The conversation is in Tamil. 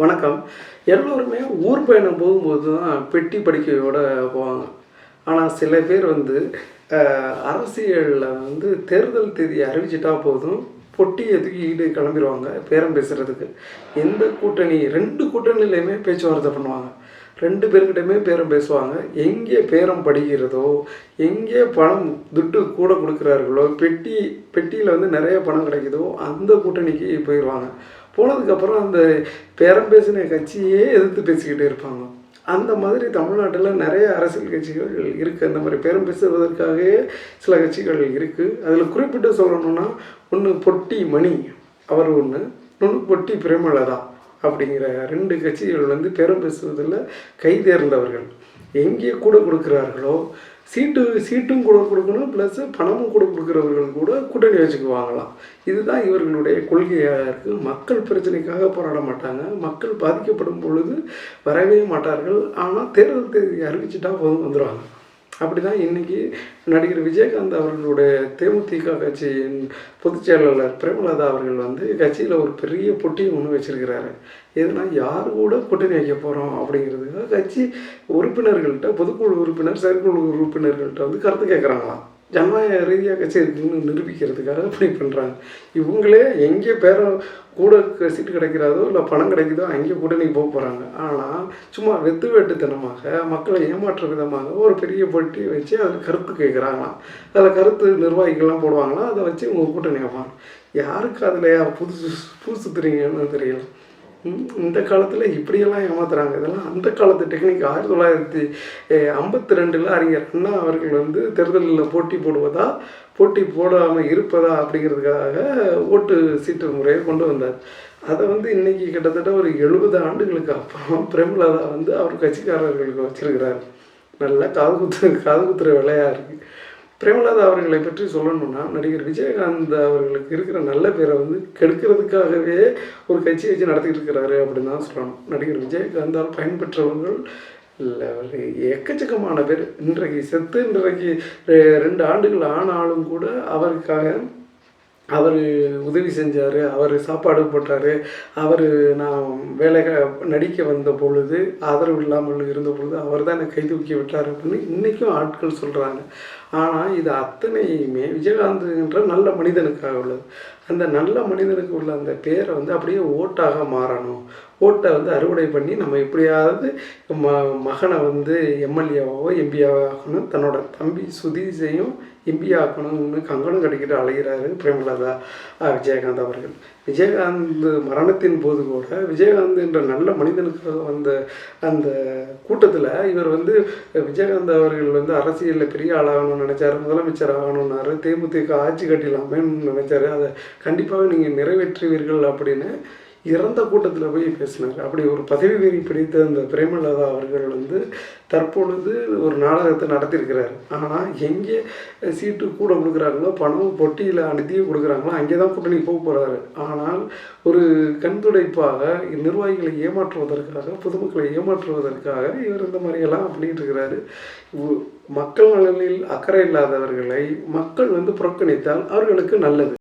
வணக்கம். எல்லோருமே ஊர் பயணம் போகும்போது தான் பெட்டி படிக்கையோடு போவாங்க. ஆனால் சில பேர் வந்து அரசியலில் வந்து தேர்தல் தேதி அறிவிச்சிட்டா போதும் பொட்டியை தூக்கிக்கிட்டு கிளம்பிடுவாங்க பேரம் பேசுகிறதுக்கு எந்த கூட்டணி ரெண்டு கூட்டணியிலையுமே பேச்சுவார்த்தை பண்ணுவாங்க. ரெண்டு பேர்கிட்டயுமே பேரம் பேசுவாங்க. எங்கே பேரம் படிக்கிறதோ எங்கே பணம் துட்டு கூட கொடுக்குறார்களோ பெட்டி பெட்டியில் வந்து நிறைய பணம் கிடைக்குதோ அந்த கூட்டணிக்கு போயிடுவாங்க போனதுக்கப்புறம் அந்த பேரம் பேசின கட்சியே எதிர்த்து பேசிக்கிட்டே இருப்பாங்க. அந்த மாதிரி தமிழ்நாட்டில் நிறைய அரசியல் கட்சிகள் இருக்குது அந்த மாதிரி பேரம் பேசுவதற்காகவே சில கட்சிகள் இருக்குது அதில் குறிப்பிட்டு சொல்லணும்னா ஒன்று பொட்டி மணி அவர் ஒன்று இன்னொன்று பொட்டி பிரேமலதா அப்படிங்கிற ரெண்டு கட்சிகள் வந்து பேரம் பேசுவதில் கைதேர்ந்தவர்கள் எங்கே கூட கொடுக்குறார்களோ சீட்டு சீட்டும் கூட கொடுக்கணும் ப்ளஸ்ஸு பணமும் கூட கொடுக்குறவர்கள் கூட கூட்டணி வச்சுக்குவாங்களாம் இதுதான் இவர்களுடைய கொள்கையாக இருக்குது மக்கள் பிரச்சனைக்காக போராட மாட்டாங்க. மக்கள் பாதிக்கப்படும் பொழுது வரவே மாட்டார்கள். ஆனால் தேர்தல் தேதி அறிவிச்சிட்டா போதும் வந்துடுவாங்க அப்படி தான் இன்றைக்கி நடிகர் விஜயகாந்த் அவர்களுடைய தேமுதிக கட்சியின் பொதுச் செயலாளர் பிரேமலதா அவர்கள் வந்து கட்சியில் ஒரு பெரிய பொட்டியை ஒன்று வச்சுருக்கிறாரு. எதுனா யார் கூட கூட்டணி வைக்க போகிறோம் அப்படிங்கிறதுக்காக கட்சி உறுப்பினர்கள்ட்ட பொதுக்குழு உறுப்பினர் செயற்குழு உறுப்பினர்கள்ட்ட வந்து கருத்து கேட்குறாங்களாம் ஜனநாயக ரீதியாக கட்சி இருக்குன்னு நிரூபிக்கிறதுக்காக அப்படி பண்ணுறாங்க இவங்களே எங்கே பேரம் கூட சீட்டு கிடைக்கிறதோ இல்லை பணம் கிடைக்குதோ அங்கே கூட நீங்கள் போக போகிறாங்க ஆனால் சும்மா வெத்து வெட்டுத்தனமாக மக்களை ஏமாற்ற விதமாக ஒரு பெரிய போட்டி வச்சு அதில் கருத்து கேட்குறாங்களாம் அதில் கருத்து நிர்வாகிகள்லாம் போடுவாங்களாம். அதை வச்சு உங்கள் கூட்டணி வைப்பாங்க. யாருக்கு அதில் யார் புதுசு புதுசு தெரியுங்கன்னு தெரியல. இந்த காலத்தில் இப்படியெல்லாம் ஏமாத்துறாங்க. இதெல்லாம் அந்த காலத்து டெக்னிக் ஆயிரத்தி தொள்ளாயிரத்தி ஐம்பத்தி ரெண்டில் அறிஞர் அண்ணா அவர்கள் வந்து தேர்தலில் போட்டி போடுவதா போட்டி போடாமல் இருப்பதா அப்படிங்கிறதுக்காக ஓட்டு சீட்டு முறையை கொண்டு வந்தார். அதை வந்து இன்றைக்கி கிட்டத்தட்ட ஒரு எழுபது ஆண்டுகளுக்கு அப்புறம் பிரேமலதா வந்து அவர் கட்சிக்காரர்களுக்கு வச்சிருக்கிறார். நல்லா காது குத்து காது குத்துற வேலையாக இருக்குது பிரேமலதா அவர்களை பற்றி சொல்லணும்னா நடிகர் விஜயகாந்த் அவர்களுக்கு இருக்கிற நல்ல பேரை வந்து கெடுக்கிறதுக்காகவே ஒரு கட்சி வச்சு நடத்திட்டு இருக்கிறாரு அப்படின்னு தான் சொல்லணும். நடிகர் விஜயகாந்தால் பயன்பெற்றவர்கள் இல்லை எக்கச்சக்கமான பேர். இன்றைக்கு செத்து இன்றைக்கு ரெண்டு ஆண்டுகள் ஆனாலும் கூட அவருக்காக அவர் உதவி செஞ்சார் அவர் சாப்பாடு போட்டார் அவர் நான் வேலை நடிக்க வந்த பொழுது ஆதரவு இல்லாமல் இருந்த பொழுது அவர் தான் என்னை கை தூக்கி விட்டார் அப்படின்னு இன்றைக்கும் ஆட்கள் சொல்கிறாங்க ஆனால் இது அத்தனையுமே விஜயகாந்த்ன்ற நல்ல மனிதனுக்காக உள்ளது. அந்த நல்ல மனிதனுக்கு உள்ள அந்த பேரை வந்து அப்படியே ஓட்டாக மாறணும். ஓட்டை வந்து அறுவடை பண்ணி நம்ம எப்படியாவது ம மகனை வந்து எம்எல்ஏவாகவோ எம்பியாவோ ஆகணும் தன்னோட தம்பி சுதீஷையும் எம்பி ஆக்கணும்னு கங்கணம் கட்டிக்கிட்டு அழைகிறாரு பிரேமலதா விஜயகாந்த் அவர்கள். விஜயகாந்த் மரணத்தின் போது கூட விஜயகாந்த் என்ற நல்ல மனிதனுக்காக வந்த அந்த கூட்டத்தில் இவர் வந்து விஜயகாந்த் அவர்கள் வந்து அரசியலில் பெரிய ஆளாகணும்னு நினச்சாரு முதலமைச்சர் ஆகணும்னாரு தேமுதிக ஆட்சி கட்டிடலாமேன்னு நினச்சாரு. அதை கண்டிப்பாக நீங்கள் நிறைவேற்றுவீர்கள் அப்படின்னு இறந்த கூட்டத்தில் போய் பேசினார் அப்படி ஒரு பதவி வெறி பிடித்த அந்த பிரேமலதா அவர்கள் வந்து தற்பொழுது ஒரு நாடகத்தை நடத்தியிருக்கிறார். ஆனால் எங்கே சீட்டு கூட கொடுக்குறாங்களோ பணம் பொட்டியில் நிதியும் கொடுக்குறாங்களோ அங்கே தான் கூட்டணி போக போகிறாரு ஆனால் ஒரு கண்துடைப்பாக நிர்வாகிகளை ஏமாற்றுவதற்காக பொதுமக்களை ஏமாற்றுவதற்காக இவர் இந்த மாதிரியெல்லாம் பண்ணிகிட்டு இருக்கிறாரு மக்கள் நலனில் அக்கறை இல்லாதவர்களை மக்கள் வந்து புறக்கணித்தால் அவர்களுக்கு நல்லது.